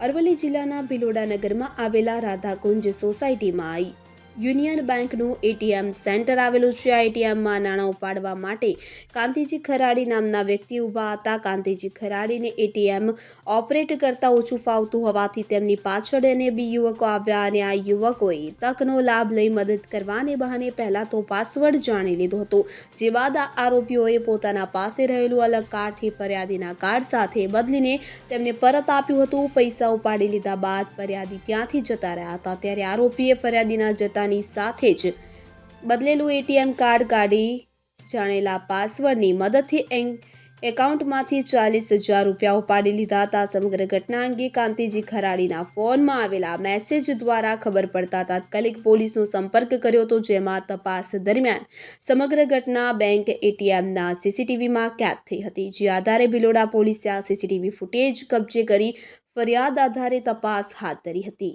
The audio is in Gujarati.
અરવલ્લી જિલ્લાના ભિલોડા નગરમાં આવેલા રાધાકુંજ સોસાયટીમાં યુનિયન બેંકનું એટીએમ સેન્ટર આવેલું છે. આ એટીએમમાં નાણાં ઉપાડવા માટે કાંતિજી ખરાડી નામના વ્યક્તિ ઊભા હતા. કાંતિજી ખરાડીને એટીએમ ઓપરેટ કરતા ઓછું ફાવતું હોવાથી તેમની પાછળ અને બી યુવકો આવ્યા અને આ યુવકોએ તકનો લાભ લઈ મદદ કરવાને બહાને પહેલાં તો પાસવર્ડ જાણી લીધો હતો. જે બાદ આ આરોપીઓએ પોતાના પાસે રહેલું અલગ કાર્ડથી ફરિયાદીના કાર્ડ સાથે બદલીને તેમને પરત આપ્યું હતું. પૈસા ઉપાડી લીધા બાદ ફરિયાદી ત્યાંથી જતા રહ્યા હતા. ત્યારે આરોપીએ ફરિયાદીના જતાની સાથે જ બદલેલું એટીએમ કાર્ડ કાઢી જાણેલા પાસવર્ડની મદદથી એકાઉન્ટમાંથી ચાલીસ હજાર રૂપિયા ઉપાડી લીધા હતા. સમગ્ર ઘટના અંગે કાંતિજી ખરાડીના ફોનમાં આવેલા મેસેજ દ્વારા ખબર પડતા તાત્કાલિક પોલીસનો સંપર્ક કર્યો હતો, જેમાં તપાસ દરમિયાન સમગ્ર ઘટના બેંક એટીએમના સીસીટીવીમાં કેદ થઈ હતી. જે આધારે ભિલોડા પોલીસે આ સીસીટીવી ફૂટેજ કબજે કરી ફરિયાદ આધારે તપાસ હાથ ધરી હતી.